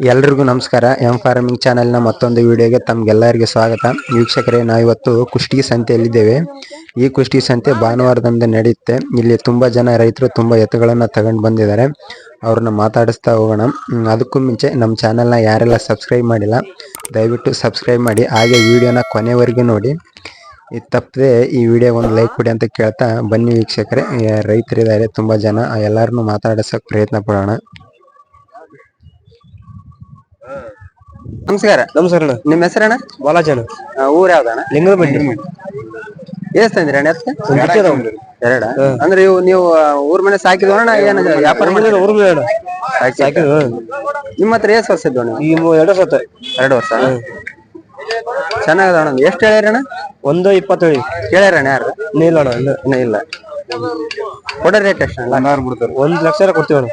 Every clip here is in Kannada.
ಎಲ್ರಿಗೂ ನಮಸ್ಕಾರ. ಎಂ ಫಾರ್ಮಿಂಗ್ ಚಾನೆಲ್ನ ಮತ್ತೊಂದು ವಿಡಿಯೋಗೆ ತಮ್ಗೆಲ್ಲರಿಗೂ ಸ್ವಾಗತ. ವೀಕ್ಷಕರೇ, ನಾವಿವತ್ತು ಕುಷ್ಟಗಿ ಸಂತೆಯಲ್ಲಿದ್ದೇವೆ. ಈ ಕುಷ್ಟಗಿ ಸಂತೆ ಭಾನುವಾರದಂದು ನಡೆಯುತ್ತೆ. ಇಲ್ಲಿ ತುಂಬಾ ಜನ ರೈತರು ತುಂಬಾ ಎತ್ತುಗಳನ್ನ ತಗೊಂಡು ಬಂದಿದ್ದಾರೆ. ಅವ್ರನ್ನ ಮಾತಾಡಿಸ್ತಾ ಹೋಗೋಣ. ಅದಕ್ಕೂ ಮುಂಚೆ ನಮ್ಮ ಚಾನೆಲ್ನ ಯಾರೆಲ್ಲ ಸಬ್ಸ್ಕ್ರೈಬ್ ಮಾಡಿಲ್ಲ, ದಯವಿಟ್ಟು ಸಬ್ಸ್ಕ್ರೈಬ್ ಮಾಡಿ. ಹಾಗೆ ವಿಡಿಯೋನ ಕೊನೆವರೆಗೂ ನೋಡಿ. ಇದು ತಪ್ಪದೆ ಈ ವಿಡಿಯೋ ಒಂದು ಲೈಕ್ ಕೊಡಿ ಅಂತ ಕೇಳ್ತಾ ಬನ್ನಿ ವೀಕ್ಷಕರೇ. ರೈತರಿದ್ದಾರೆ, ತುಂಬಾ ಜನ. ಎಲ್ಲರನ್ನೂ ಮಾತಾಡಿಸೋಕೆ ಪ್ರಯತ್ನ ಪಡೋಣ. ನಮಸ್ಕಾರ. ನಮಸ್ಕಾರ ಅಣ್ಣ. ನಿಮ್ಮ ಹೆಸರಣ್ಣ? ಬಾಲಾಜಿ ಅಣ್ಣ. ಊರ್ ಯಾವ್ದಣ್ಣ ಲಿಂಗದ ಬಂಡಿ ಎಷ್ಟು ತಂದ್ರಿ ಅಣ್ಣ ಎತ್ತ? ಎರಡ? ಅಂದ್ರೆ ಇವು ನೀವು ಊರ್ ಮನೆ ಸಾಕಿದ್ವಣ್ಣ ಏನ ವ್ಯಾಪಾರ ಊರ್ಮಿಲ್ಲ, ಊರ್ಮಿಲ್ಲ ಅಣ್ಣ. ಸಾಕಿದ್ವು. ನಿಮ್ಮ ಹತ್ರ ಎಷ್ಟ್ ವರ್ಷ ನೀವು ಈ ಎರಡು ವರ್ಷ ಎರಡು ವರ್ಷ ಚೆನ್ನಾಗದ ಅಣ್ಣ. ಎಷ್ಟ್ ಹೇಳ್ಯಾರಣ್ಣ ಒಂದು ಇಪ್ಪತ್ತೇಳಿ. ಕೇಳ್ಯಾರಣ್ಣ ಯಾರು? ಇಲ್ಲ ಅಣ್ಣ ಇಲ್ಲ. ಇಲ್ಲ. ಕೊಡೋ ರೇಟ್ ಎಷ್ಟು ಒಂದ್ ಲಕ್ಷ ಕೊಡ್ತೀವಿ ಅಣ್ಣ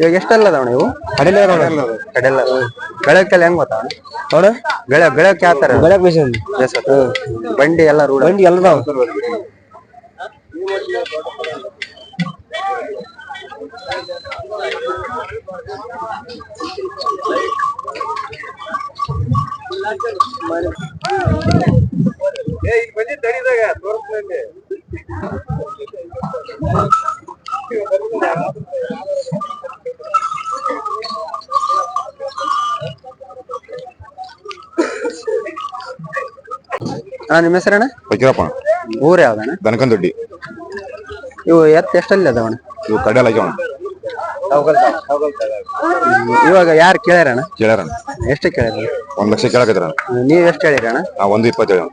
ಇವಾಗ ಎಷ್ಟಲ್ಲ ಅದಾವಣ ಇವು ಕಡಿಮೆ ಅಣ್ಣ ಕಡೆಲ್ಲ ಬೆಳಕೆಲ್ಲ ಹೆಂಗ್ ಗೊತ್ತಾ? ನೋಡ ಬೆಳೆ ಬೆಳಕ್ ಯಾವ ತರ? ಬೆಳಕ್. ಬಂಡಿ ಎಲ್ಲ ರೂಢ. ಬಂಡಿ ಎಲ್ಲ ಅದಾವ. ಅಣ್ಣ ನಿಮ್ಮ ಹೆಸರಣ್ಣ? ವಜ್ರಪ್ಪ ಊರ್ ಯಾವ್ದಣ್ಣ? ದನಕಂದೊಡ್ಡಿ. ಇವು ಎತ್ತ ಎಷ್ಟಲ್ಲಿ ಅದಾವಣ್ಣ? ಇವು ಕಡ್ಯಾಲ ಹಾಕ್ಯಾವಣ ಇವಾಗ ಯಾರು ಕೇಳ್ಯಾರಣ್ಣ? ಕೇಳ್ಯಾರ ಎಷ್ಟು ಕೇಳ್ಯಾರ? ಒಂದ್ ಲಕ್ಷ ಕೇಳಕಿದ್ರು ನೀವ್ ಎಷ್ಟು ಹೇಳಿರಣ್ಣ ನಾ ಒಂದು ಇಪ್ಪತ್ತೇಳು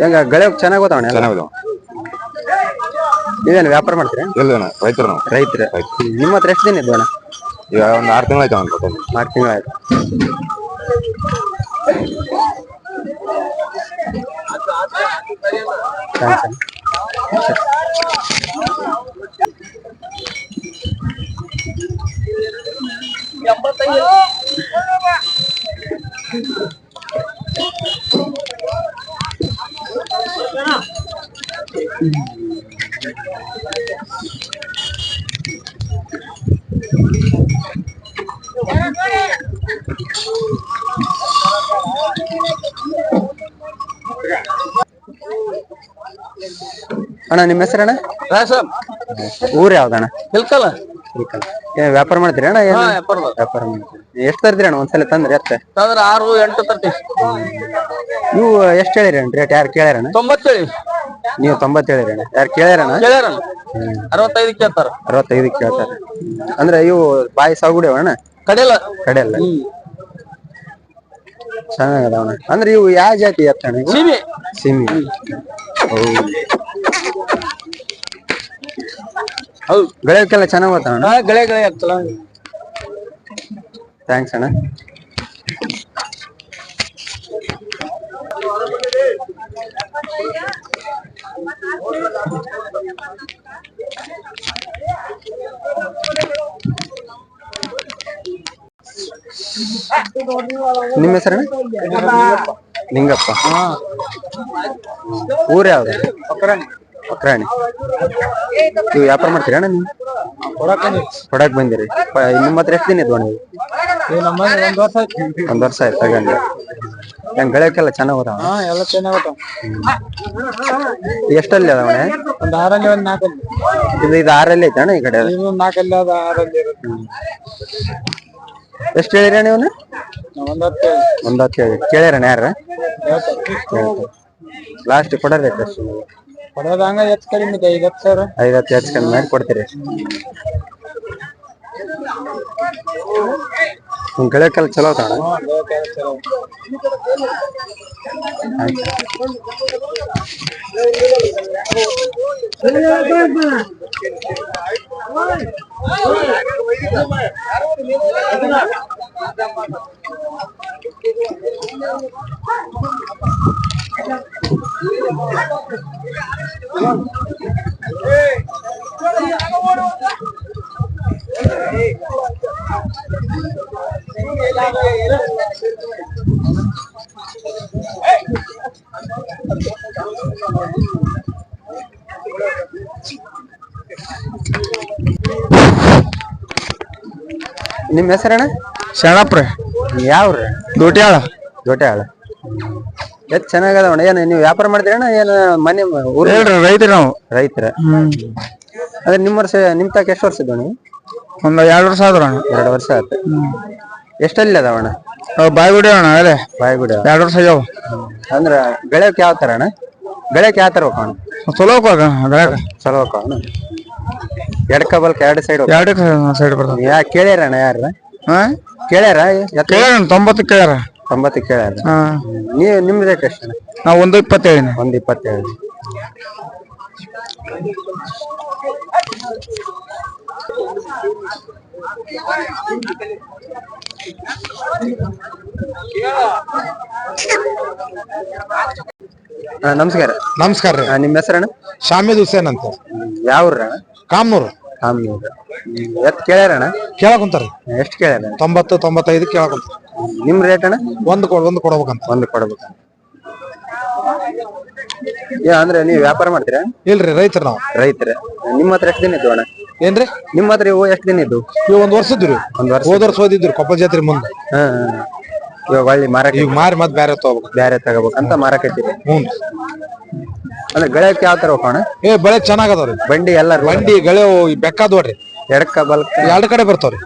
ಹೆಂಗ ಗಳೆ ಚೆನ್ನಾಗ್ ಗೊತ್ತವಣ್ಣ ಚೆನ್ನಾಗಿದಾವ ನೀವೇನು ವ್ಯಾಪಾರ ಮಾಡ್ತೀರಾ? ಇಲ್ಲ ರೈತರು ನಾವು. ರೈತರ. ನಿಮ್ಮ ಹತ್ರ ಎಷ್ಟು ದಿನ ಇದ್ವು ಅಣ್ಣ ಈಗ ಒಂದು ಆರು ತಿಂಗಳು ಆಯ್ತು ಆರು ತಿಂಗಳಾಯ್ತು ಥ್ಯಾಂಕ್ಸ್ ಅಣ್ಣ ನಿಮ್ಮ ಹೆಸರಣ್ಣ ಊರ್ ಯಾವ್ದಣ್ಣ? ಬಿಲ್ಕಲ್ ಏನ್ ವ್ಯಾಪಾರ ಮಾಡ್ತೀರಿ ಅಣ್ಣ? ಏನು ವ್ಯಾಪಾರ ವ್ಯಾಪಾರ ಮಾಡ್ತೀರಿ? ಎಷ್ಟು ತರ್ತೀರಿ ಅಣ್ಣ? ಒಂದ್ಸಲ ತಂದ್ರಿ ಅತ್ತೆ ತಂದ್ರ ಆರು ಎಂಟು ತರ್ತೀವಿ. ನೀವು ಎಷ್ಟು ಹೇಳಿರಿ ಅಣ್ಣ ರೇಟ್ ಯಾರು ಕೇಳ್ಯಾರಣ್ಣ? ತೊಂಬತ್ತೇಳಿ. ನೀವು ತೊಂಬತ್ತು ಹೇಳಿರಿ ಅಣ್ಣ. ಯಾರು ಕೇಳ್ಯಾರಣ್ಣ? ಕೇಳ್ಯಾರ ಅರವತ್ತೈದು ಕೇಳ್ತಾರ. ಅರವತ್ತೈದು ಕೇಳ್ತಾರ. ಅಂದ್ರೆ ಇವು ಬಾಯಿ ಸಾಗುಡಿ ಅಣ್ಣ? ಕಡೆಯಲ್ಲ. ಕಡೆ ಅಲ್ಲ ಅಣ್ಣ. ಅಂದ್ರೆ ಇವು ಯಾವ ಜಾತಿ ಸೀಮೆ. ಸಿಮಿ. ಹೌದು ಬೆಳಕೆಲ್ಲ ಚೆನ್ನಾಗ್ ಗಳೆ ಗಳೆ ಆಗ್ತಲ್ಲ. ಥ್ಯಾಂಕ್ಸ್ ಅಣ್ಣ. ನಿಮ್ಮ ಹೆಸರಣ್ಣ ನಿಂಗಪ್ಪ ಊರ್ ಯಾವ್ದು? ಒಕ್ರಾಣಿ ನೀವು ವ್ಯಾಪಾರ ಮಾಡ್ತೀರಾ ಅಣ್ಣ ನೀವು? ಕೊಡಕ್ ಬಂದಿರಿ. ನಿಮ್ಮ ಹತ್ರ ಎಷ್ಟು ದಿನ ಇದ್ವ ನೀವು ಒಂದ್ ವರ್ಷ ಆಯ್ತು. ಒಂದ್ ವರ್ಷ ಆಯ್ತು ತಗೊಂಡು ಹೆಂಗ್ ಗಳಕ್ಕೆಲ್ಲ ಚೆನ್ನಾಗ್ ಹೋದ ಹಾ ಎಲ್ಲ ಚೆನ್ನಾಗತ್ತ ಎಷ್ಟಲ್ಲಿ ಅದಾವಣೆ ಒಂದ್ ಆರಲ್ಲಿ ಒಂದ್ ನಾಲ್ಕಲ್ಲಿ. ಇದು ಇದು ಆರಲ್ಲಿ ಐತೆ ಅಣ್ಣ ಈ ಕಡೆ ನಾಲ್ಕಲ್ಲಿ ಅದ ಆರಲ್ಲಿ ಎಷ್ಟು ಹೇಳಿರಿ ಅಣ್ಣ ಒಂದತ್ತು ಒಂದು ಹತ್ತು ಹೇಳಿ. ಕೇಳ್ಯಾರಣ ಯಾರ ಲಾಸ್ಟ್ ಕೊಡೋದು ಎಷ್ಟು ಕೊಡೋದಂಗ ಹೆಚ್ಚು ಕಡಿಮೆ ಇದೆ ಐದು ಸಾವಿರ. ಐದು ಹತ್ತು ಹೆಚ್ಚು ಕಡಿಮೆ ಮಾಡಿ ಕೊಡ್ತೀರಿ. ನಿಮ್ಮ ಗೆಳೆಯ ಕೆಲ ಚಲೋ ತಾಣ ಚಲೋ Hey! ನಿಮ್ಮ ಹೆಸರಣ್ಣ ಶರಣಪ್ಪ ಯಾವ್ರಿ? ದೋಟ್ಯಾಳ ಜೋಟ್ಯಾಳ ಎಷ್ಟ್ ಚೆನ್ನಾಗದವಣ್ಣ? ಏನು ನೀವು ವ್ಯಾಪಾರ ಮಾಡಿದ್ರಣ್ಣ ಏನು ಮನೆ ಊರ್? ಹೇಳ್ರಿ ರೈತರು ನಾವು. ರೈತರ. ಅದ್ರ ನಿಮ್ಮ ವರ್ಷ ನಿಮ್ ತಾಕ ಎಷ್ಟು ವರ್ಷ ಇದ್ದಣ್ಣ ಒಂದ್ ಎರಡು ವರ್ಷ ಆದ್ರ ಎರಡು ವರ್ಷ ಆಯ್ತು. ಎಷ್ಟಲ್ಲಿ ಅದಾವಣ್ಣ? ಬಾಯ್ಗುಡಿ ಅಣ್ಣ ಅದೇ. ಬಾಯಿಗುಡಿ. ಎರಡು ವರ್ಷ ಆಗ್ಯಾವ. ಅಂದ್ರ ಬೆಳೆಯಕ್ ಯಾವ ತರ ಅಣ್ಣ? ಬೆಳೆಯಕ್ ಯಾವ ತರ ಹೋಗೋಣ ಚಲೋ ಹೋಗ ಚಲೋ ಹೋಗೋಣ ಎರಡು ಸೈಡ್ ಎರಡಕ್ಕೆ ಸೈಡ್ ಬರ್ತದೆ. ಯಾ ಯಾರ ಹಾ ಕೇಳ್ಯಾರ? ಕೇಳ್ಯಾರ ತೊಂಬತ್ತು ಕೇಳ್ಯಾರ. ತೊಂಬತ್ತು ಕೇಳ್ಯಾರ. ಹಾ. ನೀವು ಒಂದು ಒಂದ್ ಇಪ್ಪತ್ತೇಳು. ನಮಸ್ಕಾರ. ನಮಸ್ಕಾರ ರೀ. ಆ, ನಿಮ್ಮ ಹೆಸರಣ್ಣ? ಶಾಮಿದ್ ಹುಸೇನ್ ಅಂತ. ಯಾವ ಊರಣ್ಣ ಕಾಮ್ನೂರು? ಕಾಮನೂರು. ಎತ್ ಕೇಳ್ಯಾರಣ್ಣ ಕೇಳಕ್ ಕುಂತಾರ ಎಷ್ಟು ಕೇಳ್ಯಾರ? ತೊಂಬತ್ತು ತೊಂಬತ್ತೈದು ಕೇಳಕುಂತಾರ ನಿಮ್ ರೇಟ್ ಅಣ್ಣ? ಒಂದು ಕೊಡ್ ಒಂದು ಕೊಡ್ಬೇಕಂತ. ಒಂದು ಕೊಡ್ಬೇಕು. ಏ ಅಂದ್ರೆ ನೀವು ವ್ಯಾಪಾರ ಮಾಡ್ತೀರಾ? ಇಲ್ರಿ ರೈತರು ನಾವು. ರೈತರ. ನಿಮ್ಮ ಹತ್ರ ಎಷ್ಟು ದಿನ ಇದ್ವು ಅಣ್ಣ? ಏನ್ರಿ? ನಿಮ್ಮ ಹತ್ರ ಇವು ಎಷ್ಟು ದಿನ ಇದ್ದು ಇವ್ ಒಂದ್ ವರ್ಷ ರೀ. ಒಂದ್ ವರ್ಷ ಹೋದ ವರ್ಷ ಓದಿದ್ರು ಕೊಪ್ಪ ಜಾತ್ರೆ ಮುಂದೆ. ಹಾ. ಇವಾಗ ಒಳ್ಳೆ ಮಾರಾಟ ಈಗ ಮಾರಿ ಮತ್ ಬೇರೆ ತಗೋಬೇಕು. ಬ್ಯಾರೆ ತಗೋಬೇಕಂತ ಮಾರಾಕತ್ತೀರಿ ಹ್ಞೂ ಅಂದ್ರೆ ಗಳೆ ಯಾವ ತರ ಹೋಗೋಣ? ಏ ಬೆಳೆ ಚೆನ್ನಾಗದವ್ರಿ. ಬಂಡಿ ಎಲ್ಲ ಬಂಡಿ ಗಳೆ ಬೆಕ್ಕಾದ್ ನೋಡ್ರಿ. ಎಡಕ್ಕ ಬಲ್ಕ? ಎರಡು ಕಡೆ ಬರ್ತಾವ್ರಿ.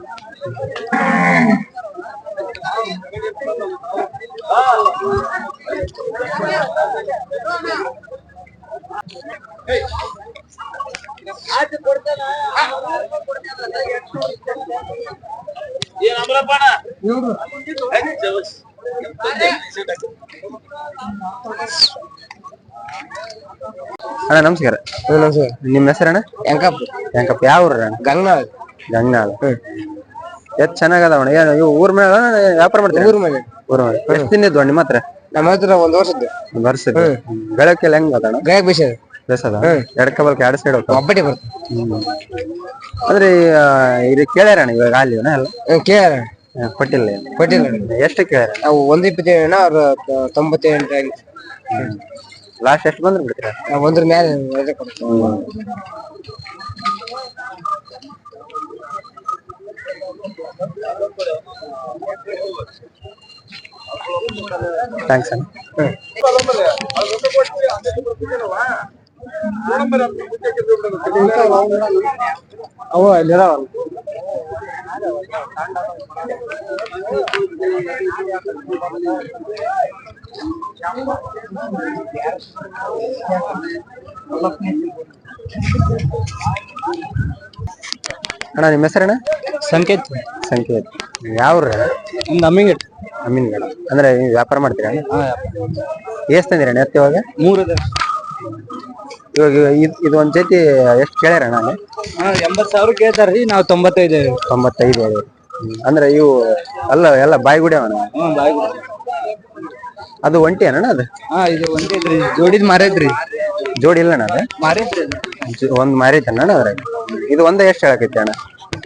ಅಣ್ಣ ನಮಸ್ಕಾರ. ನಿಮ್ಮ ಹೆಸರಣ್ಣ ಹೆಂಕಪ್ಪ ಹೆಂಕಪ್ಪ ಯಾವ ಊರ ಗಂಗನಾಳ್. ಗಂಗನಾಳ್. ಎಷ್ಟ್ ಚೆನ್ನಾಗದವಣ್ಣ ಏನು ಇವು ಊರ್ ಮೇಲೆ ವ್ಯಾಪಾರ ಮಾಡ್ತೀನಿ ಊರ್ ಮೇಲೆ. ಊರ್ ಮೇಲೆ. ಎಷ್ಟು ದಿನ ಇದ್ವು ನಿಮ್ಮ ಹತ್ರ? ನಮ್ಮ ಹತ್ರ ಒಂದ್ ವರ್ಷದ್ದು. ಒಂದ್ ವರ್ಷ ಬೆಳಕೆಲ್ಲ ಹೆಂಗ್ ಅದಣ್ಣ ಗಾಯಕ್ ಬೇಸದ ಬೇಸದ ಎರಡ್ ಬಲ್ಕ ಎರಡು ಸೈಡ್ ಹೋಗ್ತಾವ? ಒಬ್ಬಟ್ಟಿ ಬರ್ತದೆ ಅಂದ್ರೆ ಇದು ಕೇಳ್ಯಾರಣ್ಣ ಇವಾಗ ಅಲ್ಲಿ ಎಲ್ಲ? ಕೇಳ್ಯಾರ. ಕೊಟ್ಟಿಲ್ಲ. ಕೊಟ್ಟಿಲ್ಲ. ಎಷ್ಟು ಕೇಳ್ಯಾರ? ನಾವು ಒಂದ್ ಇಪ್ಪತ್ತೇಳು ಅವ್ರ ತೊಂಬತ್ತೆಂಟು ಆಗಿ ಲಾಸ್ಟ್ ಎಷ್ಟು ಬಂದ್ರೆ ಬಿಡ್ತೀರಾ? ನಾವು ಒಂದ್ರ ಮೇಲೆ ರಜೆ ಕೊಡ್ತೀವಿ. ಥ್ಯಾಂಕ್ಸ್ ಅಣ್ಣ ಅವು ಅಲ್ಲಿದಾವಲ್ಲ ಅಣ್ಣ ನಿಮ್ಮ ಹೆಸರಣ್ಣ ಸಂಕೇತ್. ಸಂಕೇತ್. ಯಾವ ಊರ ಒಂದು ಅಮ್ಮಿಂಗ್ ಅಮೀನ್ಗಡ ಅಂದ್ರೆ ನೀವು ವ್ಯಾಪಾರ ಮಾಡ್ತೀರಾ? ಎಷ್ಟು ತಂದಿರಣ್ಣ ಎತ್ತ ಇವಾಗ? ಮೂರು ಇವಾಗ ಇದ್- ಇದು ಒಂದ್ ಜೊತೆ ಎಷ್ಟು ಕೇಳ್ಯಾರಣ್ಣ ಅಲ್ಲಿ? ಎಂಬತ್ತು ಸಾವಿರ ಕೇಳ್ತಾರ್ರಿ ನಾವು ತೊಂಬತ್ತೈದು ತೊಂಬತ್ತೈದು ಹೇಳಿ. ಅಂದ್ರೆ ಇವು ಅಲ್ಲ ಎಲ್ಲ ಬಾಯಿಗುಡಿ ಅವಣ ಬಾಯಿ ಬಾಯ್ ಅದು ಒಂಟಿ ಅಣ್ಣ ಅದು? ಹಾ ಇದು ಒಂದೈತ್ರಿ ಜೋಡಿದ್ ಮಾರೈತ್ರಿ. ಜೋಡಿ ಇಲ್ಲ ಅಣ್ಣ ಅದು? ಮಾರೈತ್ರಿ ಜೊ- ಒಂದ್ ಮಾರೈತೆ ಅಣ್ಣ ಅದ್ರಾಗ? ಇದು ಒಂದ ಎಷ್ಟ್ ಹೇಳಕೈತಿ ಅಣ್ಣ?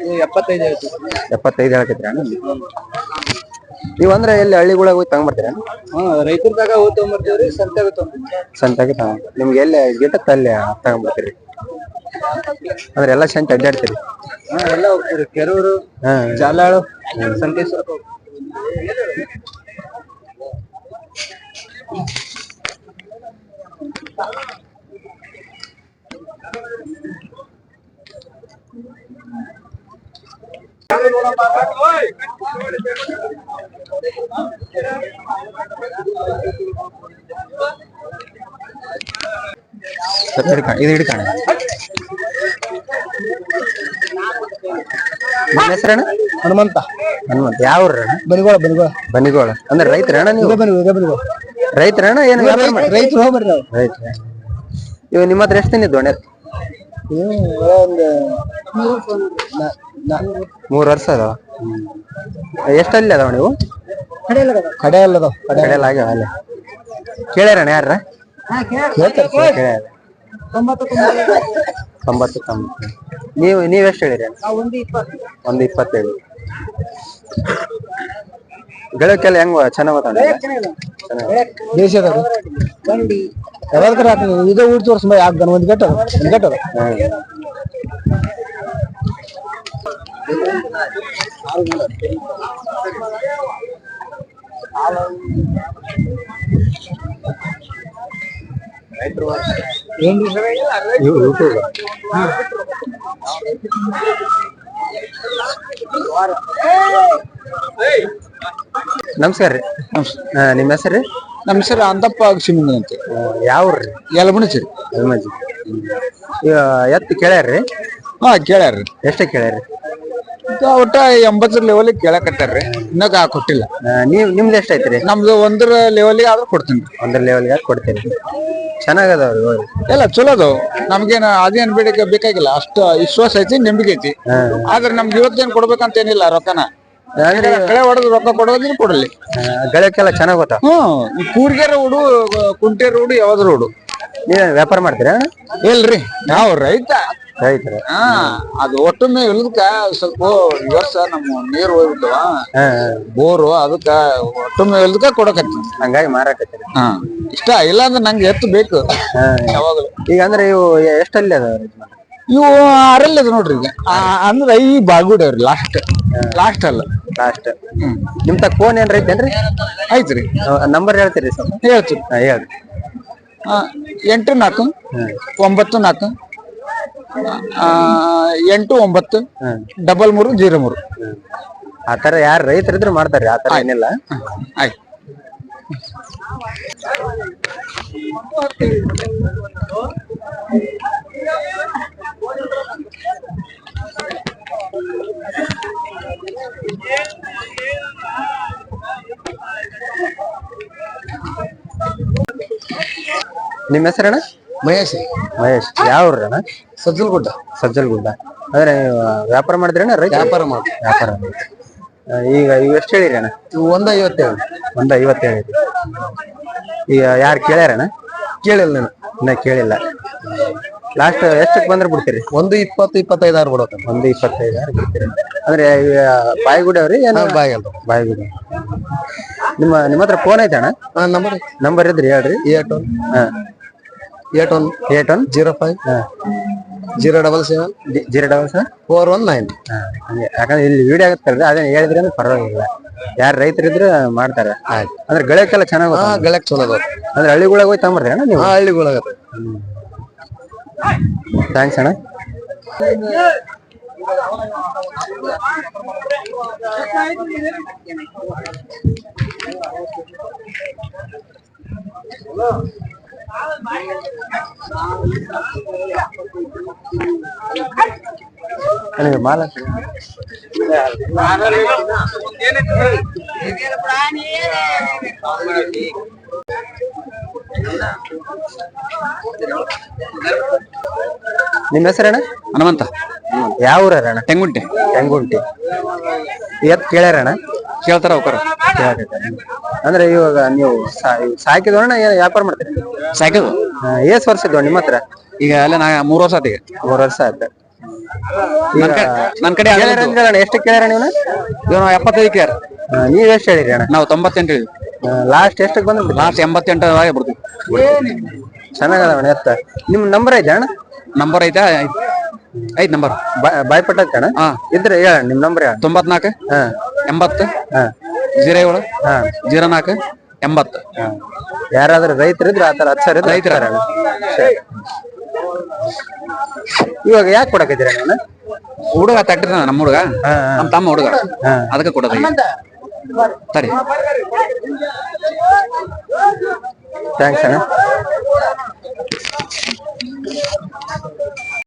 ಇದು ಎಪ್ಪತ್ತೈದು ಎಪ್ಪತ್ತೈದು ಹೇಳಕೈತಿ ಅಣ್ಣ ನೀವು ಅಂದ್ರೆ ಎಲ್ಲಿ ಹಳ್ಳಿಗಳಾಗ ಹೋಗಿ ತಗೊಂಡ್ಬರ್ತೀರ ಅಣ್ಣ? ಹಾ ರೈತರದಾಗ ಹೋಗಿ ತಗೊಂಬರ್ತೀವ್ರಿ ಸಂತ್ಯಾಗ ತೊಗೊಂಬರ್ತೀವಿ ಸಂತಾಗಿ ತಗೊಂಡ್ ನಿಮ್ಗೆ ಎಲ್ಲಿ ಗಿಟ್ಟತ್ತ ಅಲ್ಲಿ ತಗೊಂಡ್ಬರ್ತೀರಿ ಅಂದ್ರೆ ಎಲ್ಲ ಸಂತೆ ಅಡ್ಡಾಡ್ತೀರಿ? ಹಾ ಎಲ್ಲ ಕೆರೂರು ಹಾ. ಜಾಲಾಳು ಸಂಕೇಶ್ವರ ಇದು ಹಿಡ್ಕಣ ನಿಮ್ಮ ಹೆಸರಣ್ಣ ಹನುಮಂತ ಹನುಮಂತ. ಯಾವ ಬನಿಗೋಳ ಬನಿಗೋಳ ಅಂದ್ರೆ ನೀವು? ಏನು ರೈತರು ಹೋಗ್ಬರ್ರಿ ನಾವು. ರೈತರ. ಇವ್ ನಿಮ್ಮ ಹತ್ರ ಎಷ್ಟು ಇದ್ದು ಅಣ್ಣ ಒಂದು ಮೂರ್ ವರ್ಷ ಅದಾವ ಎಷ್ಟಲ್ಲಿ ಅದಾವ ನೀವು? ಕಡೆ ಅಲ್ಲದ ಕಡೆಯಲ್ಲ ಆಗ್ಯಾವ ಅಲ್ಲ. ಕೇಳ್ಯಾರಣ್ಣ ಯಾರ ತೊಂಬತ್ತು ತೊಂಬತ್ತು. ನೀವು ನೀವ್ ಎಷ್ಟು ಹೇಳಿರಿ ಒಂದು ಇಪ್ಪತ್ತೇಳು. ಗಳಕ್ಕೆಲ್ಲ ಹೆಂಗ್ ಚೆನ್ನಾಗ್ ಗೊತ್ತಾಗ ದೇಶದ ಯಾವ್ದಾರ ಇದೇ ಊರ್ ತೋರ್ಸ್ ಯಾಕೆ ಒಂದ್ ಗಟ್ಟ ಒಂದ್ ಗಟ್ಟ ಯೂಟ್ಯೂಬ್ ನಮಸ್ಕಾರ ರೀ. ನಿಮ್ಮ ಹೆಸರು ರೀ? ನಮ್ಮ ಹೆಸರು ಅಂತಪ್ಪ ಅಗಸಿಮಿಂದ ಅಂತ. ಯಾವ ರೀ? ಯಲಬುಣಚಿ ರೀ ಎತ್ತು ಕೇಳ್ಯಾರ್ರಿ? ಹಾ ಕೇಳ್ಯಾರ್ರಿ. ಎಷ್ಟ ಕೇಳ್ಯಾರ್ರಿ? ಒಟ್ಟ ಎಂಬತ್ತರ ಲೆವೆಲ್ ಕೇಳಕತ್ತಾರ್ರಿ ಇನ್ನ ಕಾ ಕೊಟ್ಟಿಲ್ಲ. ನೀವು ನಿಮ್ದು ಎಷ್ಟ ಐತ್ರಿ? ನಮ್ದು ಒಂದ್ರ ಲೆವೆಲ್ ಆದ್ರೂ ಕೊಡ್ತೀನಿ. ಒಂದ್ರ ಲೆವೆಲ್ಗೆ ಕೊಡ್ತೀನಿ ಚೆನ್ನಾಗದವ್ರಿ ಎಲ್ಲ ಚಲೋ ಅದಾವ. ನಮ್ಗೇನ ಅದೇನ್ ಬೇಡಿಕೆ ಬೇಕಾಗಿಲ್ಲ. ಅಷ್ಟು ವಿಶ್ವಾಸ ಐತಿ ನಂಬಿಕೆ ಐತಿ. ಆದ್ರೆ ನಮ್ಗೆ ಇವತ್ತೇನ್ ಕೊಡ್ಬೇಕಂತ ಏನಿಲ್ಲ ರೊಕ್ಕನ. ಅಂದ್ರೆ ಕಳೆ ಹೊಡೆದ್ ರೊಕ್ಕ ಕೊಡೋದಿನ ಕೊಡಲಿ. ಆ, ಗಳಕ್ಕೆಲ್ಲ ಚೆನ್ನಾಗ್ ಗೊತ್ತಾ? ಹ್ಮ್ ಈ ಕೂರ್ಗೆರ ಹುಡು ಕುಂಟೆ ರೋಡು ಯಾವ್ದು ರೋಡು ನೀವ್ ವ್ಯಾಪಾರ ಮಾಡ್ತೀರಾ? ಇಲ್ರಿ ನಾವು ರೈತ. ರೈತರ ಹಾ ಅದು ಒಟ್ಟೊಮ್ಮೆ ಇಲ್ಲದಕ್ಕ ಸ್ವಲ್ಪ ಈ ವರ್ಷ ನಮ್ಮ ನೀರು ಹೋಗ್ಬಿಟ್ಟವ. ಬೋರು ಅದಕ್ಕ ಒಟ್ಟೊಮ್ಮೆ ಇಲ್ಲದಕ್ಕ ಕೊಡಕತ್ತೀನಿ ಹಂಗಾಗಿ ಮಾರಾಕತ್ತೀರಿ ಹಾ ಇಷ್ಟ ಇಲ್ಲ ಅಂದ್ರೆ ನಂಗೆ ಎತ್ತು ಬೇಕು. ಯಾವಾಗಲೂ. ಈಗ ಅಂದ್ರೆ ಇವು ಎಷ್ಟಲ್ಲಿ ಅದಾವ? ಇವು ಅರಲ್ಲಿ ಅದ ನೋಡ್ರಿ ಈಗ. ಆ, ಅಂದ್ರೆ ಈ ಬಾಗುಡವ್ರಿ ಲಾಸ್ಟ್ ಲಾಸ್ಟ್ ಅಲ್ಲ. ಲಾಸ್ಟ್ ನಿಮ್ ತಕ್ಕ ಫೋನ್ ಏನ್ರ ಐತೇನ್ರಿ ಐತ್ರಿ ನಂಬರ್ ಹೇಳ್ತೀರಿ ಸ್ವಲ್ಪ. ಹೇಳ್ತೀನಿ ಹೇಳ್ರಿ. ಆ, ಎಂಟು ನಾಲ್ಕು ಒಂಬತ್ತು ನಾಲ್ಕು ಆ, ಎಂಟು ಒಂಬತ್ತು ಡಬಲ್ ಮೂರು ಜೀರೋ ಮೂರು. ಆ ತರ ಯಾರು ರೈತರಿದ್ರು ಮಾಡ್ತಾರೆ ಆ ತರ ಏನಿಲ್ಲ. ಆಯ್ತು. ನಿಮ್ಮ ಹೆಸರಣ್ಣ? ಮಹೇಶ್ ಮಹೇಶ್. ಯಾವ ಅಣ್ಣ ಸಜ್ಜಲ್ಗುಡ್ಡ. ಸಜ್ಜಲ್ಗುಡ್ಡ. ಅಂದ್ರೆ ನೀವು ವ್ಯಾಪಾರ ಮಾಡಿದ್ರಣ್ಣ ರೈತ ವ್ಯಾಪಾರ ಮಾಡಿ ವ್ಯಾಪಾರ. ಆ, ಈಗ ಇವ್ ಎಷ್ಟು ಹೇಳಿರಿ ಅಣ್ಣ? ಇವು ಒಂದ ಐವತ್ತೇಳು ಒಂದ್ ಐವತ್ತು ಹೇಳಿರಿ ಈಗ ಯಾರು ಕೇಳ್ಯಾರಣ್ಣ? ಕೇಳಿಲ್ಲ ನಾನು. ಇನ್ನ ಕೇಳಿಲ್ಲ. ಲಾಸ್ಟ್ ಎಷ್ಟಕ್ಕೆ ಬಂದ್ರೆ ಬಿಡ್ತೀರಿ? ಒಂದು ಇಪ್ಪತ್ತು ಇಪ್ಪತ್ತೈದು ಆರು ಬಿಡೋಕೆ ಒಂದು ಇಪ್ಪತ್ತೈದು ಆರು ಬಿಡ್ತೀರಿ. ಅಂದ್ರೆ ಇವ ಬಾಯಿಗುಡವ್ರಿ ಏನು? ಬಾಯಿ ಅಲ್ಲ ಬಾಯಿಗುಡ ನಿಮ್ಮ ನಿಮ್ಮ ಹತ್ರ ಫೋನ್ ಐತೆ ಅಣ್ಣ ನಂಬರ್ ನಂಬರ್ ಇದ್ರಿ ಹೇಳ್ರಿ. Eight one. ಹಾ. Eight one eight one? Zero five. Zero double seven. Zero double seven? Four one nine. ಯಾಕಂದ್ರೆ ಇಲ್ಲಿ ವಿಡಿಯೋ ಆಗುತ್ತಲ್ರಿ ಅದೇ ಹೇಳಿದ್ರೆ ಅಂದ್ರೆ ಪರವಾಗಿಲ್ಲ. ಯಾರು ರೈತರಿದ್ರೆ ಮಾಡ್ತಾರೆ. ಅಂದ್ರೆ ಗಳಕ್ಕೆಲ್ಲ ಚೆನ್ನಾಗಿ ಗಳಕ್ ಚಲೋ ಅಂದ್ರೆ ಹಳ್ಳಿಗಳಿಗೆ ಹೋಗಿ ತಗೊಂಬರ್ತೀರ ಅಣ್ಣ ನೀವು? ಹಾ ಹಳ್ಳಿಗಳಾಗತ್ತೆ ಥ್ಯಾಂಕ್ಸ್ ಅಣ್ಣ. ಮಾಲ ನಿಮ್ಮ ಹೆಸರಣ್ಣ ಹನುಮಂತ. ಯಾವ ಊರ ಅಣ್ಣ? ತೆಂಗುಂಟೆ. ತೆಂಗುಂಟಿ. ಎತ್ ಕೇಳ್ಯಾರಣ್ಣ ಕೇಳ್ತಾರ ಅವಕರ. ಅಂದ್ರೆ ಇವಾಗ ನೀವು ಸಾಕಿದೋಣ ವ್ಯಾಪಾರ ಮಾಡ್ತೀರಿ? ಸಾಯ್ಕದು? ಏಸ್ ವರ್ಷ ಇದ್ವ ನಿಮ್ಮ ಹತ್ರ? ಈಗ ಅಲ್ಲ ನಾ ಮೂರ್ ವರ್ಷ ಆತಿಗೆ ಮೂರ್ ವರ್ಷ ಆಯ್ತು. ನನ್ ಕಡೆ ಕೇಳ್ಯಾರ ಎಷ್ಟು ಕೇಳ್ಯಾರ ನೀವು ಎಪ್ಪತ್ತೈದು ಕೇಳ ನೀವ್ ಎಷ್ಟು ಹೇಳಿರಿ ಅಣ್ಣ? ನಾವು ತೊಂಬತ್ತೆಂಟು ಹೇಳಿದ್ವಿ ಲಾಸ್ಟ್ ಎಷ್ಟಕ್ಕೆ ಬಂದ್ರಿ ಲಾಸ್ಟ್ ಎಂಬತ್ತೆಂಟು ಬಿಡ್ತೀವಿ. ಚೆನ್ನಾಗದವಣ್ಣ ಎತ್ತ. ನಿಮ್ ನಂಬರ್ ಐತೆ ಅಣ್ಣ? ನಂಬರ್ ಐತಾ? ಐತ್ ನಂಬರ್ ಬಾಯ್ಪಟ್ಟ ಅಣ್ಣ ಹಾ. ಇದ್ರೆ ಹೇಳ ನಿಮ್ ನಂಬರ್ ತೊಂಬತ್ನಾಕ್ ತೊಂಬತ್ನಾಲ್ಕು? ಹಾ. ಎಂಬತ್ತು ಜೀರ ಏಳು ಜೀರ ನಾಲ್ಕು ಎಂಬತ್ತು ಯಾರಾದ್ರೂ ರೈತರಿದ್ರೆ ಆತರ ತರ ಹಚ್ಚಾರ ರೈತರ ಇವಾಗ ಯಾಕೆ ಕೊಡಕಿದ್ದೀರಾ ಹುಡುಗ ತಟ್ಟಿರ ನಮ್ಮ ಹುಡುಗ ನಮ್ಮ ತಮ್ಮ ಹುಡುಗ ಅದಕ್ಕೆ ಕೊಡೋದು ಸರಿ ಥ್ಯಾಂಕ್ಸ್ ಅಣ್ಣ